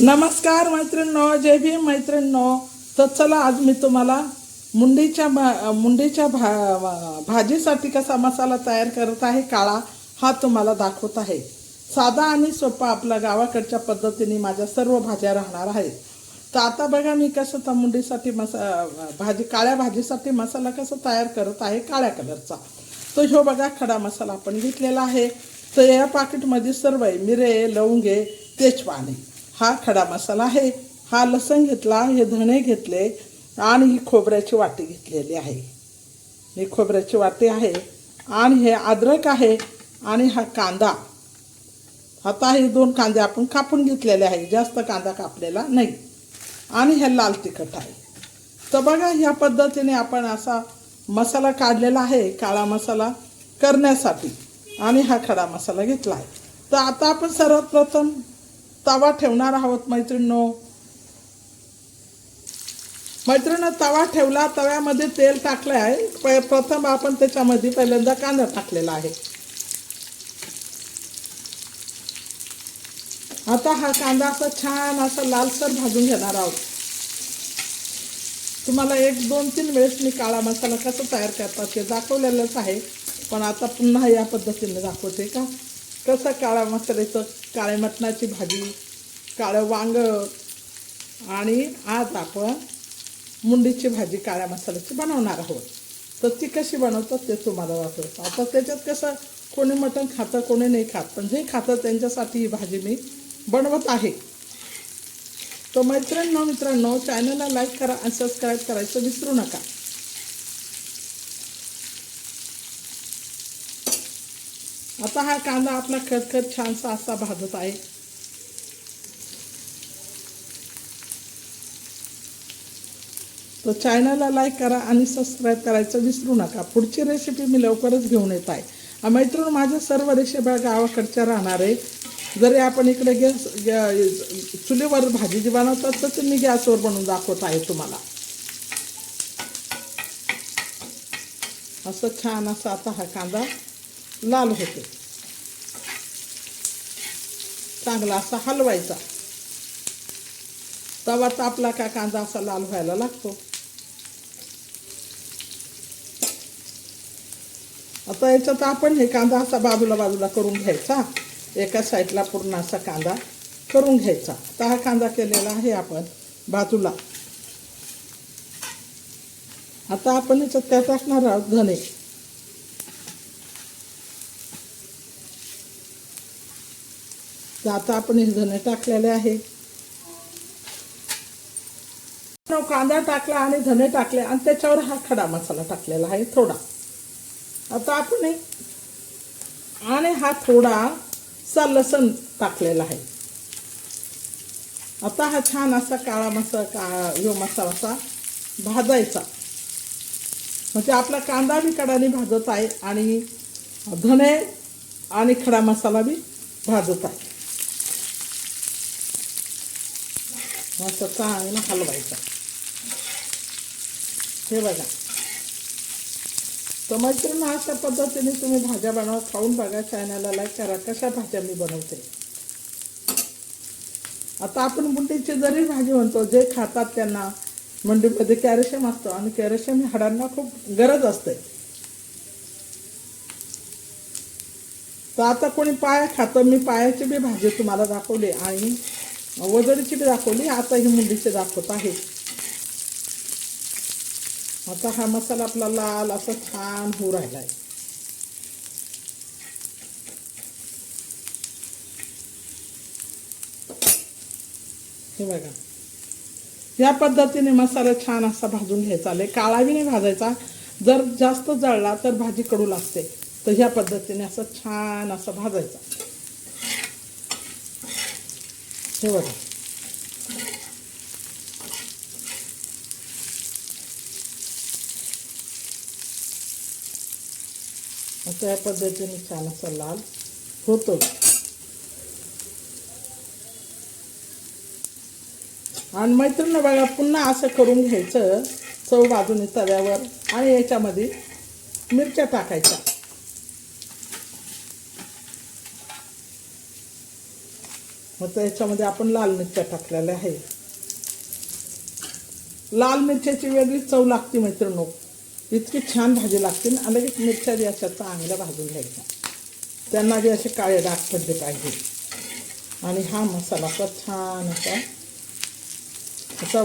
नमस्कार मैत्रिणींनो जय भीम मैत्रिणींनो. तर चला आज मी तुम्हाला मुंडीच्या भा मुंडीच्या भा भाजीसाठी कसा मसाला तयार करत आहे काळा हा तुम्हाला दाखवत आहे. साधा आणि सोपा आपल्या गावाकडच्या पद्धतीने माझ्या सर्व भाज्या राहणार आहेत. तर आता बघा मी कसं तर मुंडीसाठी मसा भाजी काळ्या भाजीसाठी मसाला कसा तयार करत आहे काळ्या कलरचा. तो ह्यो बघा खडा मसाला आपण घेतलेला आहे. तर या पाकिटमध्ये सर्व आहे मिरे लवंगे तेजपाने. हा खडा मसाला आहे. हा लसण घेतला हे धणे घेतले आणि ही खोबऱ्याची वाटी घेतलेली आहे. ही खोबऱ्याची वाटी आहे आणि हे अद्रक आहे आणि हा कांदा. आता हे दोन कांदे आपण कापून घेतलेले आहे. जास्त कांदा कापलेला नाही. आणि हे लाल तिखट आहे. तर बघा ह्या पद्धतीने आपण असा मसाला काढलेला आहे काळा मसाला करण्यासाठी. आणि हा खडा मसाला घेतला आहे. तर आता आपण सर्वात प्रथम तवा ठेवणार आहोत मैत्रिणींनो. मैत्रिणी तवा ठेवला तव्यामध्ये तेल टाकलं आहे. प्रथम आपण त्याच्यामध्ये पहिल्यांदा कांदा टाकलेला आहे. आता हा कांदा असा छान असा लालसर भाजून घेणार आहोत. तुम्हाला एक दोन तीन वेळेस मी काळा मसाला कसा तयार करतात ते दाखवलेलंच आहे. पण आता पुन्हा या पद्धतीने दाखवते का? कसं काळा मसाल्याचं काळ्या मटणाची भाजी काळं वांग आणि आज आपण मुंडीची भाजी काळ्या मसाल्याची बनवणार आहोत. तर ती कशी बनवतात ते तुम्हाला वाटतं आता त्याच्यात कसं कोणी मटण खातं कोणी नाही खात. पण जे खातं त्यांच्यासाठी ही भाजी मी बनवत आहे. तर मैत्रिणींनो मित्रांनो चॅनलला लाईक करा आणि सबस्क्राईब करायचं विसरू नका. आता हा कांदा आपला खतखत छानसा असा भाजत आहे. तर चॅनलला लाईक करा आणि सबस्क्राईब करायचं विसरू नका. पुढची रेसिपी मी लवकरच घेऊन येत आहे. मैत्रीण माझ्या सर्व रेसिपी गावाकडच्या राहणार आहे. जरी आपण इकडे गॅस चुलीवर भाजी जी बनवतात तर ते मी गॅसवर बनवून दाखवत आहे तुम्हाला. असं छान असा आता हा कांदा लाल होते. चांगला असा हलवायचा. तवा आपला का कांदा असा लाल व्हायला लागतो. आता याच्यात आपण हे कांदा असा बाजूला बाजूला करून घ्यायचा. एका साईडला पूर्ण असा कांदा करून घ्यायचा. आता हा कांदा केलेला आहे आपण बाजूला. आता आपण याच्यात काय टाकणार आहोत धने तर आता आपण हे धने टाकलेले आहे. कांदा टाकला आणि धने टाकले आणि त्याच्यावर हा खडा मसाला टाकलेला आहे थोडा. आता आपण आणि हा थोडा सा लसण टाकलेला आहे. आता हा छान असा काळा मसा का यो मसाला असा भाजायचा. म्हणजे आपला कांदा बी कडाने भाजत आहे आणि धने आणि खडा मसाला बी भाजत आहे. असं चांगला हलवायचा हे बघा. तर मैत्रिणी अशा पद्धतीने तुम्ही भाज्या बनवा खाऊन बघा चॅनलला लाईक करा कशा भाज्या मी बनवते. आता आपण मुंडीची जरी भाजी म्हणतो जे खातात त्यांना मंडीमध्ये कॅल्शियम असतं आणि कॅल्शियम हाडांना खूप गरज असते. तर आता कोणी पाया खातं मी पायाची बी भाजी तुम्हाला दाखवली आणि वजरीची दाखवली आता ही मुंडीची दाखवत आहे. आता हा मसाला आपला लाल असा छान होऊ राहिला आहे हे बघा. या पद्धतीने मसाला छान असा भाजून घ्यायचा. आले काळा नाही भाजायचा. जर जास्त जळला तर भाजी कडू लागते. तर ह्या पद्धतीने असं छान असं भाजायचा. हे अशा या पद्धतीने छान असा लाल होतो. आणि मैत्रिणी बघा पुन्हा असं करून घ्यायचं चव बाजूने तव्यावर आणि याच्यामध्ये मिरच्या टाकायच्या. मग त्याच्यामध्ये आपण लाल मिरच्या टाकलेल्या आहे लाल मिरच्याची वेगळी चव लागते मैत्रिणी इतकी छान भाजी लागते ना आणि लगेच मिरच्या बी अशा चांगल्या भाजून घ्यायच्या. त्यांना बी असे काळे डाग पडले पाहिजे. आणि हा मसाला असा छान असा असा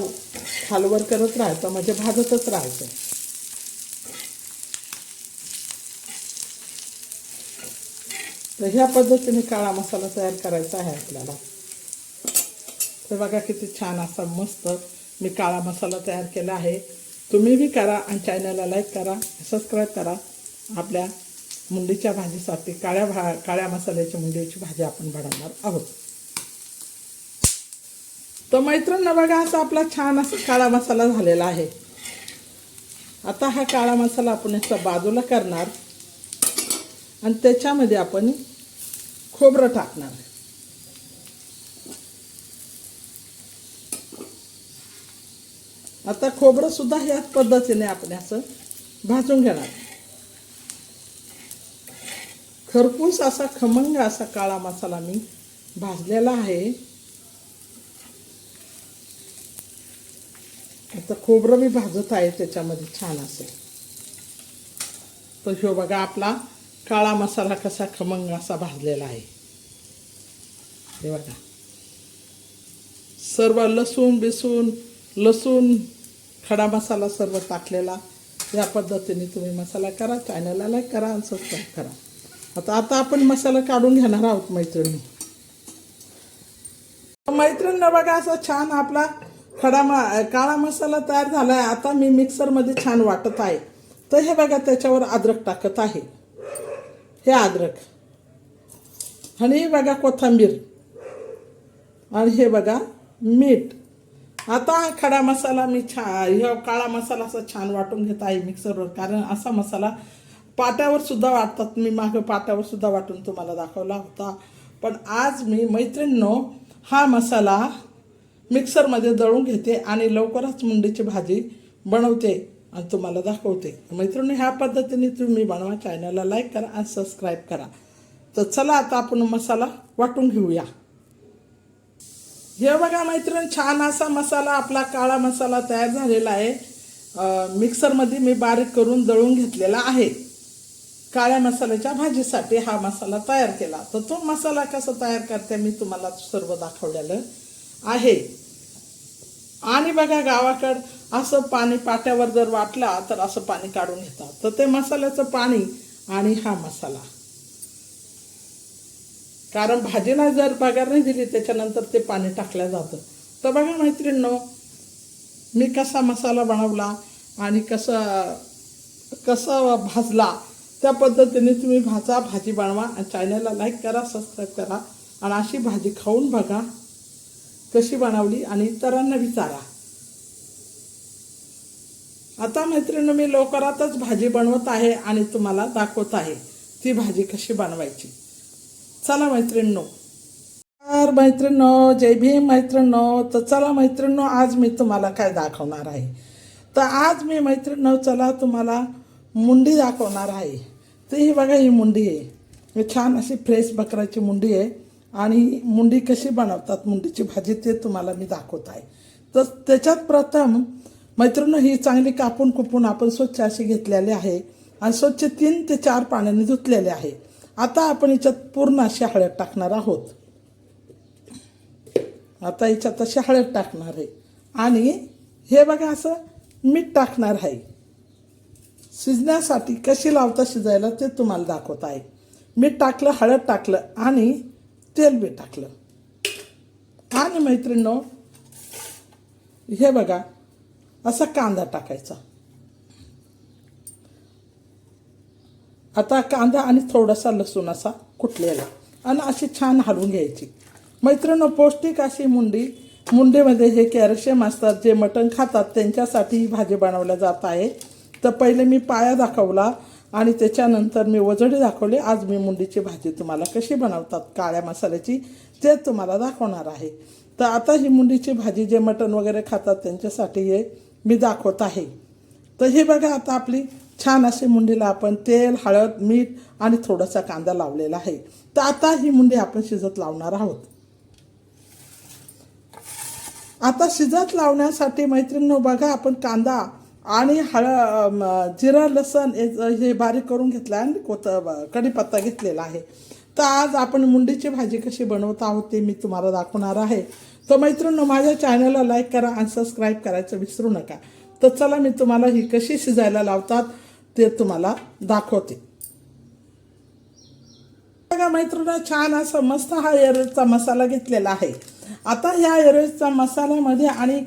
खालवर करत राहायचा म्हणजे भाजतच राहायचं. तर ह्या पद्धतीने काळा मसाला तयार करायचा आहे आपल्याला. तर बघा किती छान असा मस्त मी काळा मसाला तयार केला आहे. तुम्ही बी करा आणि चॅनलला लाईक करा सबस्क्राईब करा. आपल्या मुंडीच्या भाजीसाठी काळ्या भा काळ्या मसाल्याची मुंडीची भाजी आपण बनवणार आहोत. तर मैत्रिणी बघा असा आपला छान असा काळा मसाला झालेला आहे. आता हा काळा मसाला आपण याचा बाजूला करणार. आणि त्याच्यामध्ये आपण खोबरं टाकणार. आता खोबरं सुद्धा ह्याच पद्धतीने आपण असं भाजून घेणार. खरपूस असा खमंग असा काळा मसाला मी भाजलेला आहे. आता खोबरं मी भाजत आहे त्याच्यामध्ये छान असेल तर ह्यो बघा आपला काळा मसाला कसा खमंग असा भाजलेला आहे. हे बघा. सर्व लसूण बिसून लसूण खडा मसाला सर्व टाकलेला. या पद्धतीने तुम्ही मसाला करा चॅनलला लाईक करा आणि सबस्क्राईब करा. आता आता आपण मसाला काढून घेणार आहोत मैत्रिणी. मैत्रिणीनं बघा असा छान आपला खडा म काळा मसाला तयार झाला आहे आता मी मिक्सरमध्ये छान वाटत आहे. तर हे बघा त्याच्यावर अद्रक टाकत आहे. हे अद्रक. आणि हे बघा कोथिंबीर. आणि हे बघा मीठ. आता हा खडा मसाला मी छा ह्या काळा मसाला असा छान वाटून घेत आहे मिक्सरवर. कारण असा मसाला पाट्यावर सुद्धा वाटतात. मी मागं पाट्यावर सुद्धा वाटून तुम्हाला दाखवला होता. पण आज मी मैत्रिणींनो हा मसाला मिक्सरमध्ये दळून घेते आणि लवकरच मुंडीची भाजी बनवते. आणि तुम्हाला दाखवते. मैत्रिणी ह्या पद्धतीने तुम्ही बनवा चॅनलला लाईक करा आणि सबस्क्राईब करा. तर चला आता आपण मसाला वाटून घेऊया. हे बघा मैत्रीण छान असा मसाला आपला काळा मसाला तयार झालेला आहे. मिक्सरमध्ये मी बारीक करून दळून घेतलेला आहे. काळ्या मसाल्याच्या भाजीसाठी हा मसाला तयार केला. तर तो मसाला कसा तयार करते मी तुम्हाला सर्व दाखवलेलं आहे. आणि बघा गावाकडं असं पाणी पाट्यावर जर वाटला तर असं पाणी काढून घेतात तर ते मसाल्याचं पाणी आणि हा मसाला. कारण भाजीला जर पगार नाही दिली त्याच्यानंतर ते पाणी टाकलं जातं. तर बघा मैत्रिणींनो मी कसा मसाला बनवला आणि कसा कसा भाजला त्या पद्धतीने तुम्ही भाजा भाजी बनवा आणि चॅनलला लाईक करा सबस्क्राईब करा आणि अशी भाजी खाऊन बघा कशी बनवली आणि इतरांना विचारा. आता मैत्रिणी मी लवकरातच भाजी बनवत आहे आणि तुम्हाला दाखवत आहे ती भाजी कशी बनवायची. चला मैत्रिणींनो. तर मैत्रिणींनो जय भीम मैत्रिणींनो. तर चला मैत्रिणींनो आज मी तुम्हाला काय दाखवणार आहे. तर आज मी मैत्रिणींनो चला तुम्हाला मुंडी दाखवणार आहे. तर ही बघा ही मुंडी आहे. छान अशी फ्रेश बकराची मुंडी आहे आणि मुंडी कशी बनवतात मुंडीची भाजी ते तुम्हाला मी दाखवत आहे. तर त्याच्यात प्रथम मैत्रिणी ही चांगली कापून कुपून आपण स्वच्छ अशी घेतलेली आहे आणि स्वच्छ तीन ते चार पाण्याने धुतलेले आहे. आता आपण याच्यात पूर्ण अशी हळद टाकणार आहोत. आता याच्यात अशी हळद टाकणार आहे. आणि हे बघा असं मीठ टाकणार आहे. शिजण्यासाठी कशी लावता शिजायला ते तुम्हाला दाखवत आहे. मीठ टाकलं हळद टाकलं आणि तेल बी टाकलं. आणि मैत्रिणीनो हे बघा असा कांदा टाकायचा. आता कांदा आणि थोडासा लसूण असा कुटलेला. आणि अशी छान हलवून घ्यायची. मैत्रिणी पौष्टिक अशी मुंडी मुंडीमध्ये हे कॅल्शियम असतात जे मटण खातात त्यांच्यासाठी ही भाजी बनवल्या जात आहे. तर पहिले मी पाया दाखवला आणि त्याच्यानंतर मी वजडी दाखवली. आज मी मुंडीची भाजी तुम्हाला कशी बनवतात काळ्या मसाल्याची ते तुम्हाला दाखवणार आहे. तर आता ही मुंडीची भाजी जे मटण वगैरे खातात त्यांच्यासाठी हे मी दाखवत आहे. तर हे बघा आता आपली छान अशी मुंडीला आपण तेल हळद मीठ आणि थोडासा कांदा लावलेला आहे. तर आता ही मुंडी आपण शिजत लावणार आहोत. आता शिजत लावण्यासाठी मैत्रिणींनो बघा आपण कांदा आणि हळ जिरं लसण हे बारीक करून घेतलं आणि कोथ कढीपत्ता घेतलेला आहे. तर आज आपण मुंडीची भाजी कशी बनवत आहोत ते मी तुम्हाला दाखवणार आहे. तर मैत्रिणींनो माझ्या चॅनलला लाईक करा आणि सबस्क्राईब करायचं विसरू नका. तर चला मी तुम्हाला ही कशी शिजायला लावतात ते तुम्हाला दाखवते. बघा मैत्रिणा छान असं मस्त हा एरवेजचा मसाला घेतलेला आहे. आता ह्या एरवेजचा मसाल्यामध्ये आणि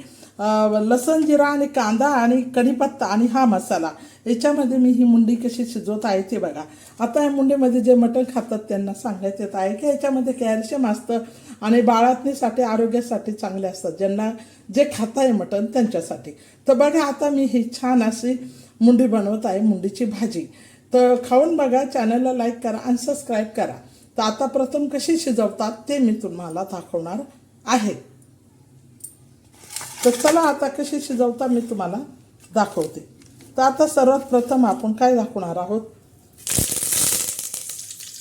लसण जिरा आणि कांदा आणि कढीपत्ता आणि हा मसाला. याच्यामध्ये मी ही मुंडी कशी शिजवत आहे ते बघा. आता या मुंडीमध्ये जे मटण खातात त्यांना सांगण्यात येत आहे की याच्यामध्ये कॅल्शियम असतं आणि बाळातणीसाठी आरोग्यासाठी चांगले असतात. ज्यांना जे खात आहे मटण त्यांच्यासाठी. तर बघा आता मी ही छान अशी मुंडी बनवत आहे मुंडीची भाजी. तर खाऊन बघा चॅनलला लाईक करा आणि सबस्क्राईब करा. तर आता प्रथम कशी शिजवतात ते मी तुम्हाला दाखवणार आहे. तर चला आता कशी शिजवता मी तुम्हाला दाखवते. तर आता सर्वात प्रथम आपण काय दाखवणार आहोत?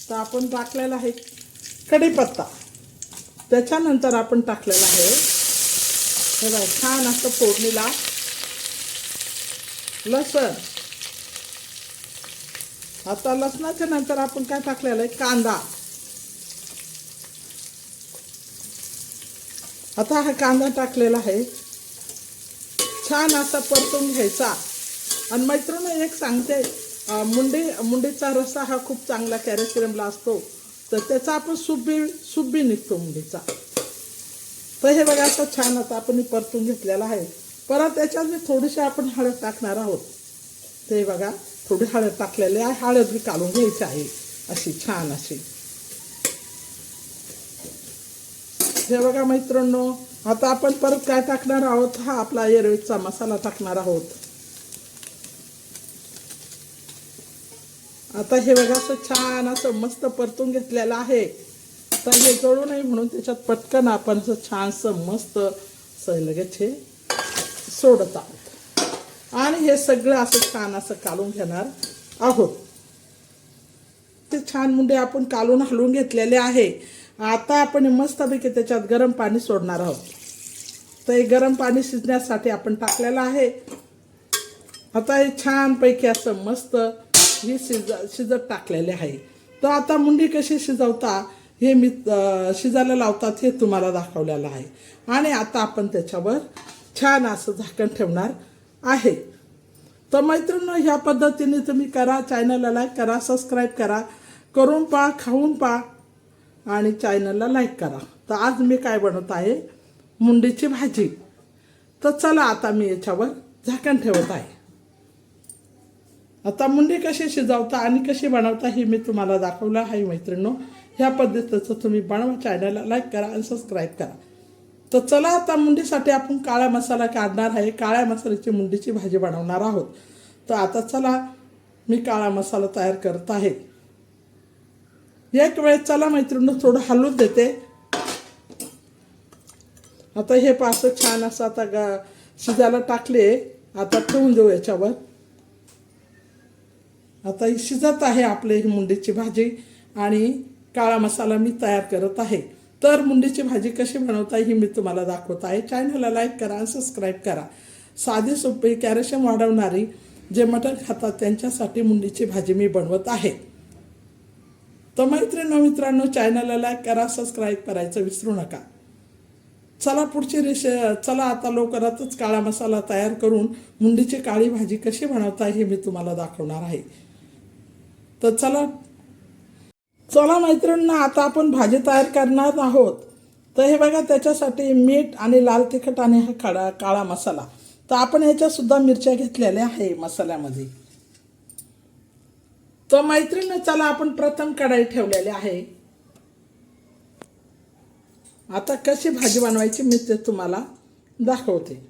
तर आपण टाकलेला आहे कढीपत्ता. त्याच्यानंतर आपण टाकलेला आहे हे बघा छान असं फोडणीला लसण. आता लसणाच्या नंतर आपण काय टाकलेलं आहे? कांदा. आता हा कांदा टाकलेला आहे. छान असा परतून घ्यायचा. आणि मैत्रिणी एक सांगते मुंडे मुंडी मुंडीचा रस्सा हा खूप चांगला कॅल्शियमला असतो तर त्याचा आपण सुब्बी बी निघतो मुंडीचा. तर हे बघा असं छान आता आपण परतून घेतलेला आहे. परत त्याच्यात मी थोडीशी आपण हळद टाकणार आहोत. ते बघा थोडी हळद टाकलेली आहे हळद मी काढून घ्यायची आहे अशी छान अशी. हे बघा मैत्रिणो आता आपण परत काय टाकणार आहोत? हा आपला एरवेजचा मसाला टाकणार आहोत. आता हे बघा असं छान असं मस्त परतून घेतलेलं आहे. तर हे जळू नये म्हणून त्याच्यात पटकन आपण असं छानसं मस्त असं लगेच हे सोडत आहोत. आणि हे सगळं असं छान असं कालून घेणार आहोत. ते छान मुंडे आपण कालून हलवून घेतलेले आहे. आता आपण मस्तपैकी त्याच्यात गरम पाणी सोडणार आहोत. तर हे गरम पाणी शिजण्यासाठी आपण टाकलेलं आहे. आता हे छानपैकी असं मस्त ही शिज शिजत टाकलेले आहे. तर आता मुंडी कशी शिजवता हे मी शिजायला लावतात हे तुम्हाला दाखवलेलं आहे. आणि आता आपण त्याच्यावर छान असं झाकण ठेवणार आहे. तर मैत्रिणी ह्या पद्धतीने तुम्ही करा चॅनलला लाईक करा सबस्क्राईब करा करून पहा खाऊन पहा आणि चॅनलला लाईक करा. तर आज मी काय बनवत आहे? मुंडीची भाजी. तर चला आता मी याच्यावर झाकण ठेवत आहे. आता मुंडी कशी शिजवता आणि कशी बनवता हे मी तुम्हाला दाखवलं आहे मैत्रिणींनो. ह्या पद्धतीचं तुम्ही बनवा चॅनलला लाईक करा आणि सबस्क्राईब करा. तर चला आता मुंडीसाठी आपण काळा मसाला काढणार आहे. काळ्या मसाल्याची मुंडीची भाजी बनवणार आहोत. तर आता चला मी काळा मसाला तयार करत आहे. एक वेळेस चला मैत्रिणी थोडं हलवून देते. आता हे पाच छान असं आता गा शिजायला टाकले. आता ठेवून देऊ याच्यावर. आता ही शिजत आहे आपले ही मुंडीची भाजी आणि काळा मसाला मी तयार करत आहे. तर मुंडीची भाजी कशी बनवता ही मी तुम्हाला दाखवत आहे. चॅनलला लाईक करा आणि सबस्क्राईब करा. साधी सोपी कॅल्शियम वाढवणारी जे मटण खातात त्यांच्यासाठी मुंडीची भाजी मी बनवत आहे. तर मैत्रिणी मित्रांनो चॅनलला लाईक करा सबस्क्राईब करायचं विसरू नका. चला पुढची रेश चला आता लवकरातच काळा मसाला तयार करून मुंडीची काळी भाजी कशी बनवता हे मी तुम्हाला दाखवणार आहे. तर चला. चला मैत्रिणींना आता आपण भाजी तयार करणार आहोत. तर हे बघा त्याच्यासाठी मीठ आणि लाल तिखट आणि हा काळा काळा मसाला. तर आपण याच्यासुद्धा मिरच्या घेतलेल्या आहे मसाल्यामध्ये. तर मैत्रिणी चला आपण प्रथम कढाई ठेवलेली आहे. आता कशी भाजी बनवायची मी ते तुम्हाला दाखवते.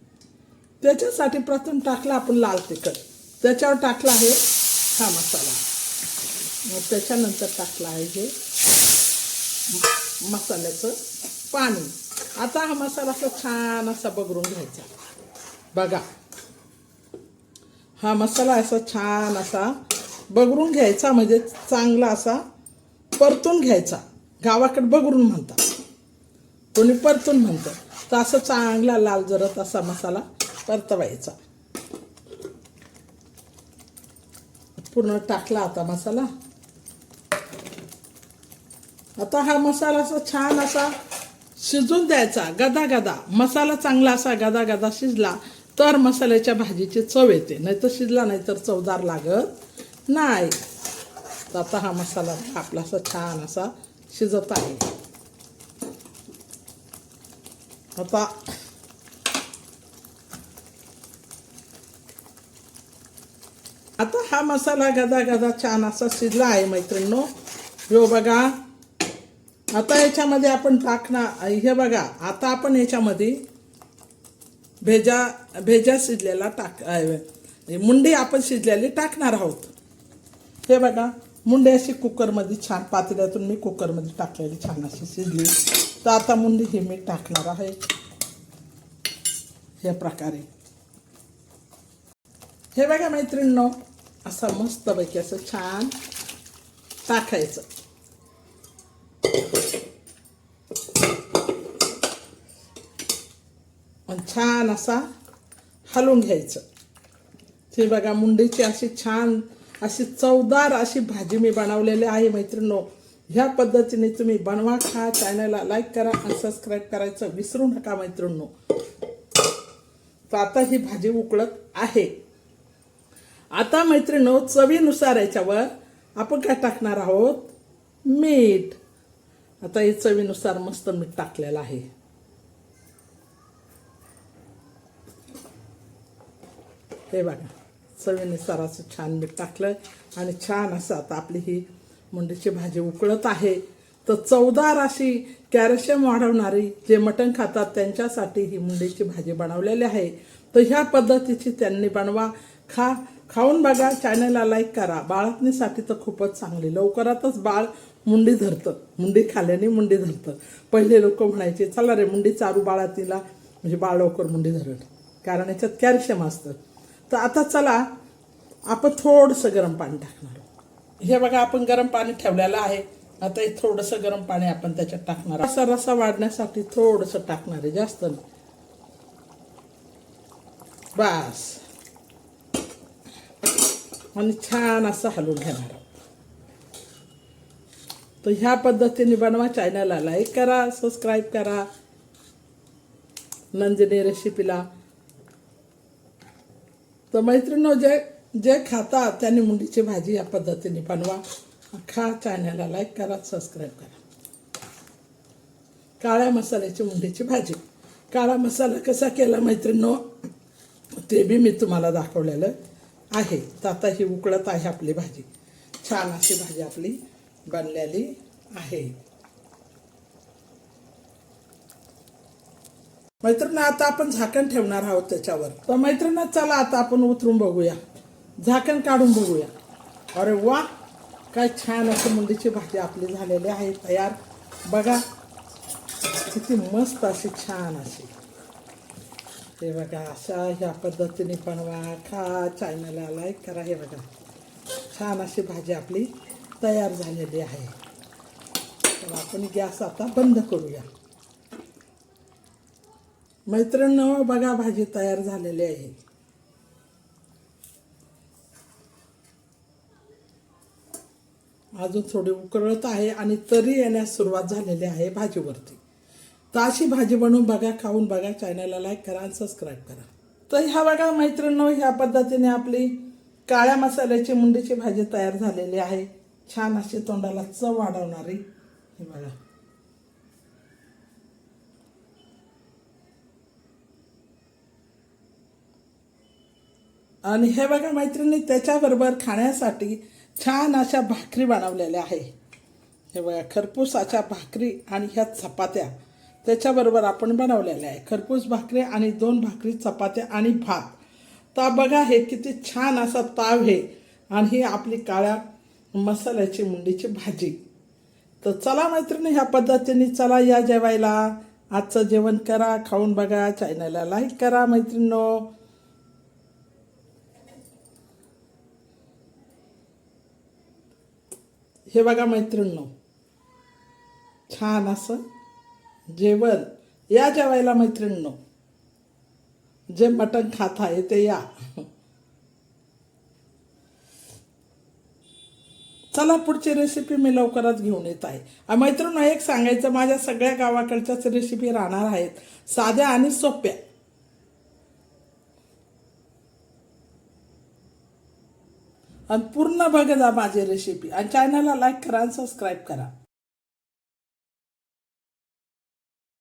त्याच्यासाठी प्रथम टाकला आपण लाल तिखट. त्याच्यावर टाकला आहे हा मसाला. त्याच्यानंतर टाकला आहे हे मसाल्याचं पाणी. आता हा मसाला असा छान असा बघरून घ्यायचा. बघा. हा मसाला असा छान असा बघरून घ्यायचा म्हणजे चांगला असा परतून घ्यायचा. गावाकडे बघरून म्हणतात. कोणी परतून म्हणतं. तर असं चांगला लाल जरत असा मसाला परतवायचा. पूर्ण टाकला आता मसाला. आता हा मसाला असा छान असा शिजून द्यायचा गदा गदा मसाला चांगला असा गदा गदा शिजला तर मसाल्याच्या भाजीची चव येते. नाही तर शिजला नाही तर चवदार लागत नाही. तर आता हा मसाला आपला असा छान असा शिजत आहे. आता आता हा मसाला गदा गदा छान असा शिजला आहे मैत्रिणींनो. हो बघा. आता याच्यामध्ये आपण टाकणार हे बघा आता आपण याच्यामध्ये भेजा भेजा शिजलेला टाक मुंडी आपण शिजलेली टाकणार आहोत. हे बघा मुंडी अशी कुकरमध्ये छान पातळ्यातून मी कुकरमध्ये टाकलेली छान अशी शिजली. तर आता मुंडी हे मी टाकणार आहे. या प्रकारे. हे बघा मैत्रिणींनो असं मस्तपैकी असं छान टाकायचं. छान असा हलवून घ्यायचं. ते बघा मुंडीची अशी छान अशी चवदार अशी भाजी मी बनवलेली आहे मैत्रिणो. ह्या पद्धतीने तुम्ही बनवा खा चॅनलला लाईक करा आणि सबस्क्राईब करायचं विसरू नका मैत्रिणींनो तर आता ही भाजी उकळत आहे. आता मैत्रिणो चवीनुसार याच्यावर आपण काय टाकणार आहोत? मीठ. आता हे चवीनुसार मस्त मीठ टाकलेलं आहे. हे बघा चवीनुसार असं छान मीठ टाकलं आणि छान असं आता आपली ही मुंडीची भाजी उकळत आहे. तर चवदार अशी कॅल्शियम वाढवणारी जे मटण खातात त्यांच्यासाठी ही मुंडीची भाजी बनवलेली आहे. तर ह्या पद्धतीची त्यांनी बनवा. खा खाऊन बघा चॅनलला लाईक करा. बाळातणीसाठी तर खूपच चांगली लवकरातच बाळ मुंडी धरतं. मुंडी खाल्याने मुंडी धरतं. पहिले लोक म्हणायचे चला रे मुंडी चारू बाळातीला. म्हणजे बाळ लवकर मुंडी धरत कारण याच्यात कॅल्शियम असतं. तर आता चला आपण थोडंसं गरम पाणी टाकणार. हे बघा आपण गरम पाणी ठेवलेलं आहे. आता हे थोडंसं गरम पाणी आपण त्याच्यात टाकणार. आहोत. रसा रसा वाढण्यासाठी थोडंसं टाकणार आहे जास्त नाही. बस. आणि छान असं हलवून घेणार तर ह्या पद्धतीने बनवा चॅनलला लाईक करा सबस्क्राईब करा. नंदिनी रेसिपीला तर मैत्रिणी जे जे खाता त्यांनी मुंडीची भाजी या पद्धतीने बनवा. खा चॅनलला लाईक करा सबस्क्राईब करा. काळ्या मसाल्याची मुंडीची भाजी. काळा मसाला कसा केला मैत्रिणीनो? ते बी मी तुम्हाला दाखवलेलं आहे. तर आता ही उकळत आहे आपली भाजी. छान अशी भाजी आपली बनलेली आहे. मैत्रिणी आता आपण झाकण ठेवणार आहोत त्याच्यावर. तर मैत्रिणी चला आता आपण उतरून बघूया. झाकण काढून बघूया. अरे वा! काय छान अशी मुंडीची भाजी आपली झालेली आहे तयार. बघा किती मस्त अशी छान अशी. हे बघा अशा ह्या पद्धतीने बनवा खा चॅनलला लाईक करा. हे बघा छान अशी भाजी आपली तयार झालेली आहे. तर आपण गॅस आता बंद करूया. मैत्रिणी बघा भाजी तयार झालेली आहे. अजून थोडी उकळत आहे आणि तरी येण्यास सुरुवात झालेली आहे भाजीवरती. तर अशी भाजी बनवून बघा खाऊन बघा चॅनलला लाईक करा आणि सबस्क्राईब करा. तर ह्या बघा मैत्रिणी ह्या पद्धतीने आपली काळ्या मसाल्याची मुंडीची भाजी तयार झालेली आहे. छान अशी तोंडाला चव वाढवणारी. हे बघा. आणि हे बघा मैत्रिणी त्याच्याबरोबर खाण्यासाठी छान अशा भाकरी बनवलेल्या आहे. हे बघा खरपूसाच्या भाकरी आणि ह्या चपात्या त्याच्याबरोबर आपण बनवलेल्या आहे. खरपूस भाकरी आणि दोन भाकरी चपात्या आणि भात. तर बघा हे किती छान असा ताव आहे. आणि ही आपली काळ्या मसाल्याची मुंडीची भाजी. तर चला मैत्रिणी ह्या पद्धतीने चला या जेवायला. आजचं जेवण करा खाऊन बघा चॅनलला लाईक करा मैत्रिणींनो. हे बघा मैत्रिणींनो. छान असं जेवण. या जेवायला मैत्रिणींनो. जे मटण खात आहे ते या. चला पुढची रेसिपी मी लवकरच घेऊन येत आहे. आ, मैत्रिणींनो एक सांगायचं माझ्या सगळ्या गावाकडच्याच रेसिपी राहणार आहेत. साध्या आणि सोप्या. आणि पूर्ण बघा माझी रेसिपी आणि चॅनलला लाईक करा आणि सबस्क्राईब करा.